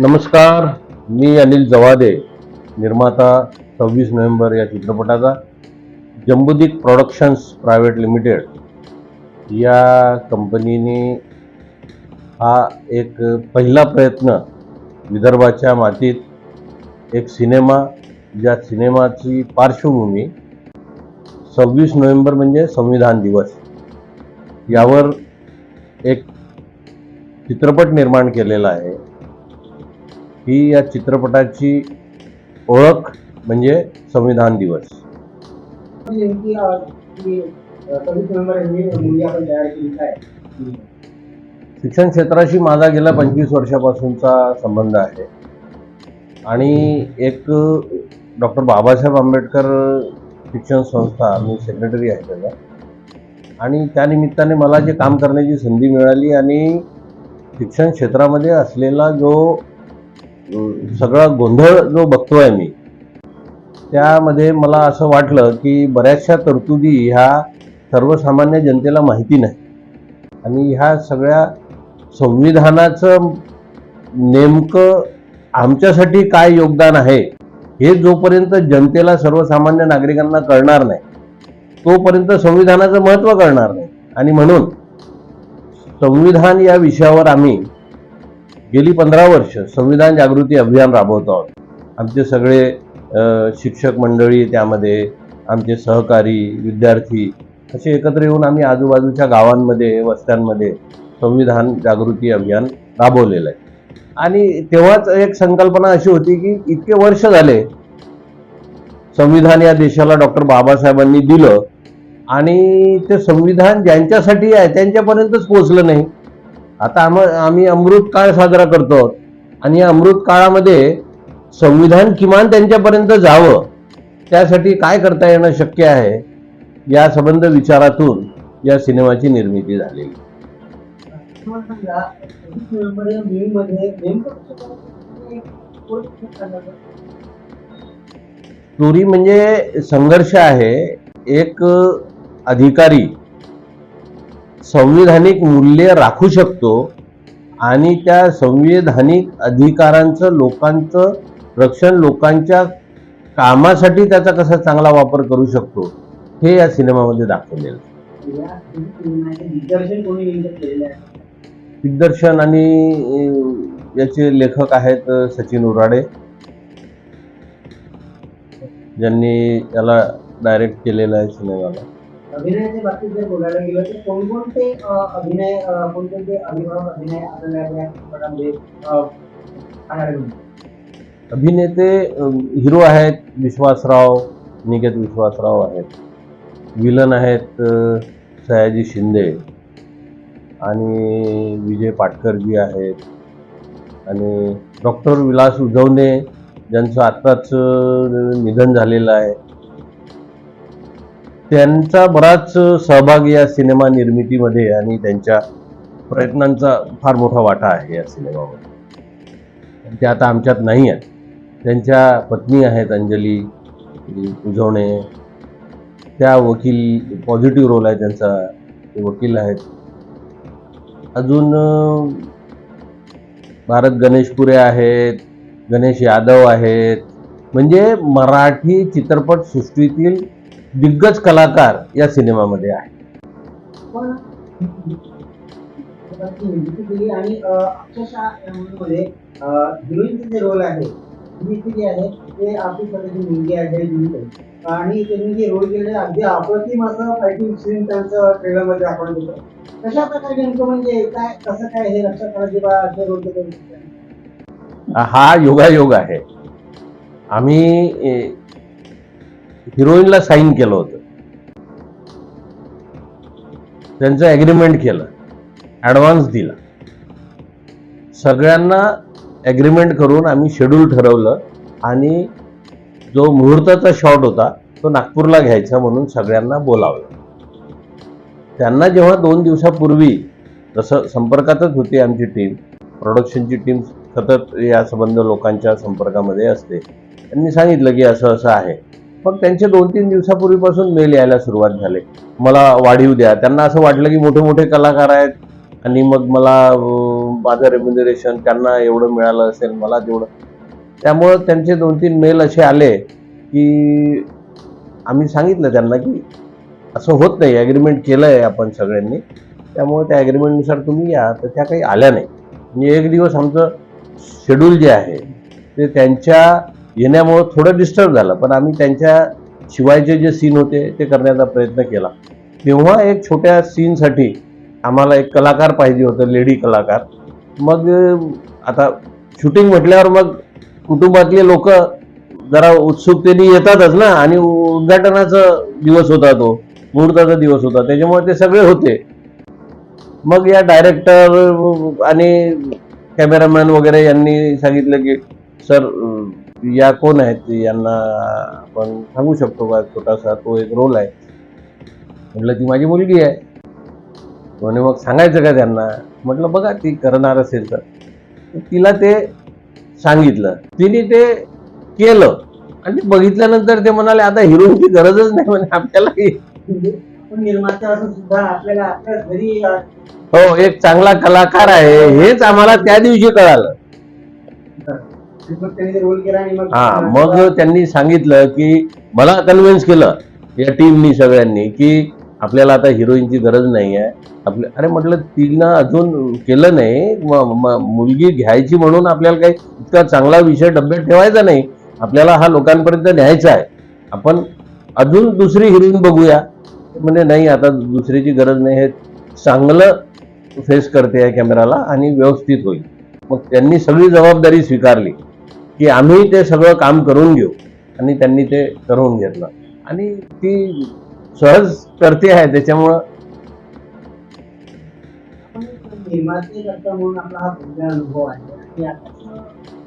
नमस्कार मी अनिल जवादे निर्माता सव्वीस नोव्हेंबर या चित्रपटाचा जम्बुदीप प्रोडक्शन्स प्रायव्हेट लिमिटेड या कंपनीने हा एक पहिला प्रयत्न विदर्भाच्या मातीत एक सिनेमा ज्या सिनेमाची पार्श्वभूमी सव्वीस नोव्हेंबर म्हणजे संविधान दिवस. यावर एक चित्रपट निर्माण केलेला आहे. ही या चित्रपटाची ओळख म्हणजे संविधान दिवस. शिक्षण क्षेत्राशी माझा गेल्या पंचवीस वर्षापासूनचा संबंध आहे. आणि एक डॉक्टर बाबासाहेब आंबेडकर शिक्षण संस्था मी सेक्रेटरी आहे त्याला. आणि त्या निमित्ताने मला जे काम करण्याची संधी मिळाली आणि शिक्षण क्षेत्रामध्ये असलेला जो सगळा गोंधळ जो बघतोय मी त्यामध्ये मला असं वाटलं की बऱ्याचशा तरतुदी ह्या सर्वसामान्य जनतेला माहिती नाही. आणि ह्या सगळ्या संविधानाचं नेमकं आमच्यासाठी काय योगदान आहे हे जोपर्यंत जनतेला सर्वसामान्य नागरिकांना कळणार नाही तोपर्यंत संविधानाचं महत्त्व कळणार नाही. आणि म्हणून संविधान या विषयावर आम्ही गेली पंधरा वर्ष संविधान जागृती अभियान राबवतो आहोत आमचे सगळे शिक्षक मंडळी त्यामध्ये आमचे सहकारी विद्यार्थी असे एकत्र येऊन आम्ही आजूबाजूच्या गावांमध्ये वस्त्यांमध्ये संविधान जागृती अभियान राबवलेलं आहे. आणि तेव्हाच एक संकल्पना अशी होती की इतके वर्ष झाले संविधान या देशाला डॉक्टर बाबासाहेबांनी दिलं आणि ते संविधान ज्यांच्यासाठी आहे त्यांच्यापर्यंतच पोहोचलं नाही. आता आम आम्ही अमृत काळ साजरा करतो. आणि या अमृत काळामध्ये संविधान किमान त्यांच्यापर्यंत जावं त्यासाठी काय करता येणं शक्य आहे या संबंध विचारातून या सिनेमाची निर्मिती झालेली. तुम्हाला स्टोरी म्हणजे संघर्ष आहे. एक अधिकारी संविधानिक मूल्य राखू शकतो आणि त्या संविधानिक अधिकारांचं लोकांचं रक्षण लोकांच्या कामासाठी त्याचा कसा चांगला वापर करू शकतो हे या सिनेमामध्ये दाखवलेलं दिग्दर्शन आणि याचे लेखक आहेत सचिन उराडे. ज्यांनी याला डायरेक्ट केलेला आहे सिनेमाला. अभिनयाच्या बाबतीत जर बोलायला गेलं तर कोणकोणते अभिनय कोणकोणते अभिभावक अभिनय आपल्याला या चित्रपटामध्ये पाहायला मिळतील? अभिनेते हिरो आहेत विश्वासराव निकेत विश्वासराव आहेत. विलन आहेत सयाजी शिंदे. आणि विजय पाटकरजी आहेत. आणि डॉक्टर विलास उजवणे ज्यांचं आत्ताच निधन झालेलं आहे. त्यांचा बराच सहभाग या सिनेमा निर्मितीमध्ये आणि त्यांच्या प्रयत्नांचा फार मोठा वाटा आहे या सिनेमामध्ये. ते आता आमच्यात नाही आहेत. त्यांच्या पत्नी आहेत अंजली उजवणे. त्या वकील पॉझिटिव्ह रोल आहे त्यांचा. ते वकील आहेत. अजून भारत गणेशपुरे आहेत गणेश यादव आहेत. म्हणजे मराठी चित्रपट सृष्टीतील दिग्गज कलाकार या सिनेमामध्ये आणि अ, अक्षरशः हिरोईनचे जे रोल आहे जे आहे ते आपली स्वतःची मुलगी आहे आहे. आणि त्यांनी जे रोल अगदी अप्रतिम असं फायटिंग सीन त्यांचं ट्रेलरमध्ये आपण कशा प्रकारे नेमकं म्हणजे काय कसं काय हे लक्षात आलं की बा असे रोल केले हा योगायोग आहे. आम्ही हिरोईनला साईन केलं होतं. त्यांचं ॲग्रीमेंट केलं. ॲडव्हान्स दिला. सगळ्यांना ॲग्रीमेंट करून आम्ही शेड्यूल ठरवलं आणि जो मुहूर्ताचा शॉट होता तो नागपूरला घ्यायचा म्हणून सगळ्यांना बोलावलं. त्यांना जेव्हा दोन दिवसापूर्वी जसं संपर्कातच होती आमची टीम प्रोडक्शनची टीम सतत या संबंध लोकांच्या संपर्कामध्ये असते त्यांनी सांगितलं की असं असं आहे. मग त्यांचे दोन तीन दिवसापूर्वीपासून मेल यायला सुरुवात झाले. मला वाढीव द्या. त्यांना असं वाटलं की मोठे मोठे कलाकार आहेत आणि मग मला माझं रेम्युनरेशन त्यांना एवढं मिळालं असेल मला तेवढं त्यामुळं त्यांचे दोन तीन मेल असे आले की आम्ही सांगितलं त्यांना की असं होत नाही ॲग्रीमेंट केलं आहे आपण सगळ्यांनी. त्यामुळे त्या ॲग्रीमेंटनुसार तुम्ही या. तर त्या काही आल्या नाही म्हणजे एक दिवस आमचं शेड्यूल जे आहे ते त्यांच्या येण्यामुळं थोडं डिस्टर्ब झालं. पण आम्ही त्यांच्या शिवायचे जे सीन होते ते करण्याचा प्रयत्न केला. तेव्हा एक छोट्या सीनसाठी आम्हाला एक कलाकार पाहिजे होतं लेडी कलाकार. मग आता शूटिंग म्हटल्यावर मग कुटुंबातले लोक जरा उत्सुकतेने येतातच ना. आणि उद्घाटनाचा दिवस होता तो मुहूर्ताचा दिवस होता. त्याच्यामुळे ते सगळे होते. मग या डायरेक्टर आणि कॅमेरामॅन वगैरे यांनी सांगितलं की सर या कोण आहेत यांना आपण सांगू शकतो का? छोटासा तो एक रोल आहे. म्हटलं ती माझी मुलगी आहे. म्हणे मग सांगायचं का त्यांना? म्हटलं बघा ती करणार असेल तर. तिला ते सांगितलं. तिने ते केलं. आणि बघितल्यानंतर ते म्हणाले आता हिरोईनची गरजच नाही म्हणे आपल्याला. हो एक चांगला कलाकार आहे. हेच आम्हाला त्या दिवशी कळालं. हा मग त्यांनी सांगितलं की मला कन्व्हिन्स केलं या टीमनी सगळ्यांनी की आपल्याला आता हिरोईनची गरज नाही आहे आपल्या अरे म्हटलं तिनं अजून केलं नाही. मुलगी घ्यायची म्हणून आपल्याला काही इतका चांगला विषय डब्यात ठेवायचा नाही. आपल्याला हा लोकांपर्यंत न्यायचा आहे. आपण अजून दुसरी हिरोईन बघूया. म्हणजे नाही आता दुसरीची गरज नाही. हे चांगलं फेस करते या कॅमेराला आणि व्यवस्थित होईल. मग त्यांनी सगळी जबाबदारी स्वीकारली. की आम्ही ते सगळं काम करून घेऊ. आणि त्यांनी ते करून घेतलं. आणि ती सहज करते आहे त्याच्यामुळं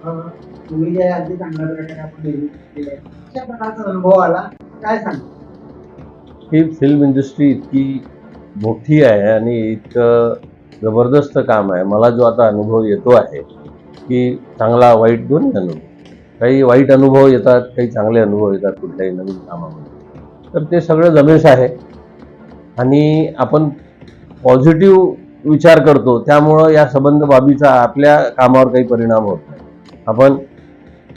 हा तुम्ही जे अगदी चांगल्या प्रकारे आपण अशा प्रकारचा अनुभव आला. काय सांग ही फिल्म इंडस्ट्री इतकी मोठी आहे आणि इतकं जबरदस्त काम आहे. मला जो आता अनुभव येतो आहे की चांगला वाईट दोन्ही अनुभव. काही वाईट अनुभव येतात काही चांगले अनुभव येतात कुठल्याही नवीन कामामध्ये. तर ते सगळं जमेश आहे. आणि आपण पॉझिटिव्ह विचार करतो त्यामुळं या संबंध बाबीचा आपल्या कामावर काही परिणाम होत नाही. आपण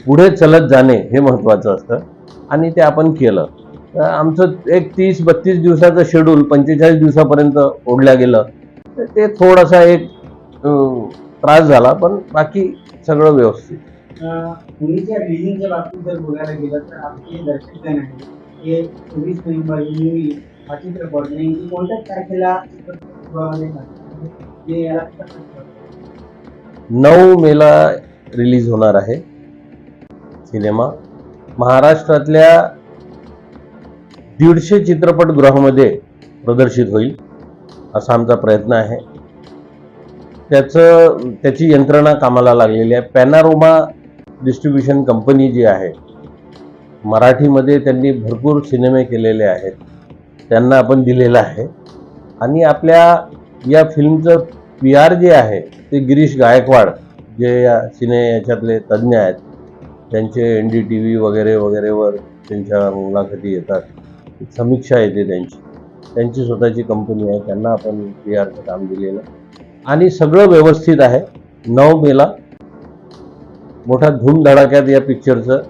पुढे चलत जाणे हे महत्त्वाचं असतं आणि ते आपण केलं. तर आमचं एक तीस बत्तीस दिवसाचं शेड्यूल पंचेचाळीस दिवसापर्यंत ओढल्या गेलं. तर ते थोडासा एक त्रास झाला पण बाकी सगळं व्यवस्थित. रिलिंगच्या बाबतीत जर गेलं तर आपले हे कोणत्याच तारखेला नऊ मेला रिलीज होणार आहे सिनेमा. महाराष्ट्रातल्या दीडशे चित्रपटगृहामध्ये प्रदर्शित होईल असा आमचा प्रयत्न आहे. त्याचं त्याची यंत्रणा कामाला लागलेली आहे. पॅनारोमा डिस्ट्रीब्युशन कंपनी जी आहे मराठीमध्ये त्यांनी भरपूर सिनेमे केलेले आहेत. त्यांना आपण दिलेलं आहे. आणि आपल्या या फिल्मचं पी आर जे आहे ते गिरीश गायकवाड जे या सिने याच्यातले तज्ज्ञ आहेत. त्यांचे एन डी टी व्ही वगैरे वगैरेवर त्यांच्या मुलाखती येतात. समीक्षा येते त्यांची. त्यांची स्वतःची कंपनी आहे. त्यांना आपण पी आरचं काम दिलेलं. आहे. आणि सगळं व्यवस्थित आहे. नऊ मेला मोठा धूमधडाक्यात या पिक्चरचं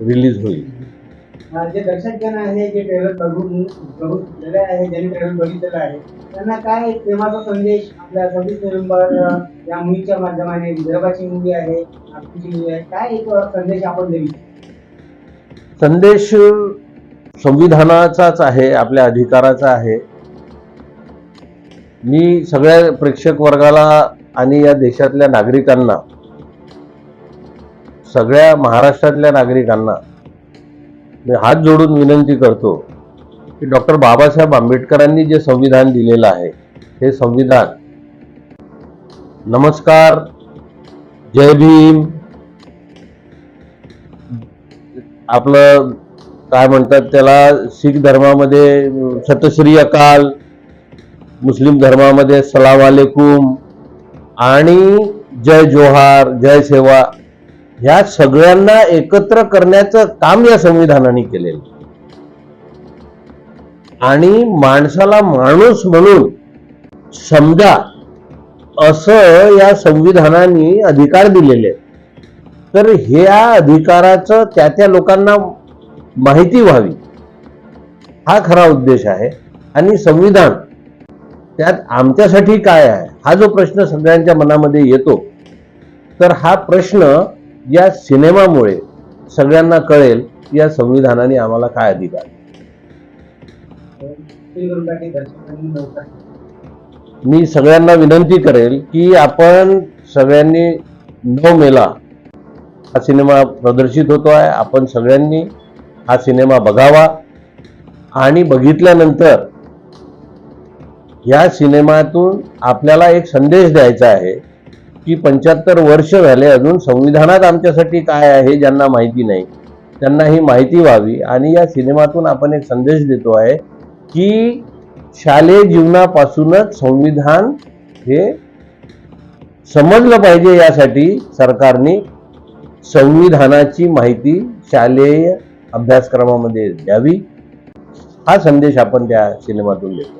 रिलीज होईल. जे आहे जे ट्रेलर बघून आहे ज्यांनी ट्रेलर बघितलेलं आहे त्यांना काय प्रेमाचा संदेश आपल्या सव्वीस नोव्हेंबर अं, या मुलीच्या माध्यमाने विदर्भाची मुली आहे नागपूरची मुली आहे काय एक संदेश आपण देऊ? संदेश संविधानाचाच आहे आपल्या अधिकाराचा आहे. मी सगळ्या प्रेक्षक वर्गाला आणि या देशातल्या नागरिकांना सगळ्या महाराष्ट्रातल्या नागरिकांना मी हात जोडून विनंती करतो की डॉक्टर बाबासाहेब आंबेडकरांनी जे संविधान दिलेलं आहे हे संविधान नमस्कार जय भीम. आपलं काय म्हणतात त्याला शीख धर्मामध्ये सतश्री अकाल मुस्लिम धर्मामध्ये सलाम आलेकुम आणि जय जोहार जय सेवा ह्या सगळ्यांना एकत्र करण्याचं काम या संविधानाने केलेलं आणि माणसाला माणूस म्हणून समजा असं या संविधानाने अधिकार दिलेले तर ह्या अधिकाराचं त्या त्या लोकांना माहिती व्हावी. हा खरा उद्देश आहे. आणि संविधान त्यात आमच्यासाठी काय आहे हा जो प्रश्न सगळ्यांच्या मनामध्ये येतो तर हा प्रश्न या सिनेमामुळे सगळ्यांना कळेल या संविधानाने आम्हाला काय अधिकार मी सगळ्यांना विनंती करेल की आपण सगळ्यांनी नऊ मेला हा सिनेमा प्रदर्शित होतो आहे आपण सगळ्यांनी हा सिनेमा बघावा आणि बघितल्यानंतर या सिनेमातून आपल्याला एक संदेश द्यायचा आहे की पंच्याहत्तर वर्ष झाले अजून संविधानात आमच्यासाठी काय आहे ज्यांना माहिती नाही त्यांना ही माहिती व्हावी. आणि या सिनेमातून आपण एक संदेश देतो आहे की शालेय जीवनापासूनच संविधान हे समजलं पाहिजे यासाठी सरकारने संविधानाची माहिती शालेय अभ्यासक्रमामध्ये द्यावी. हा संदेश आपण त्या सिनेमातून देतो.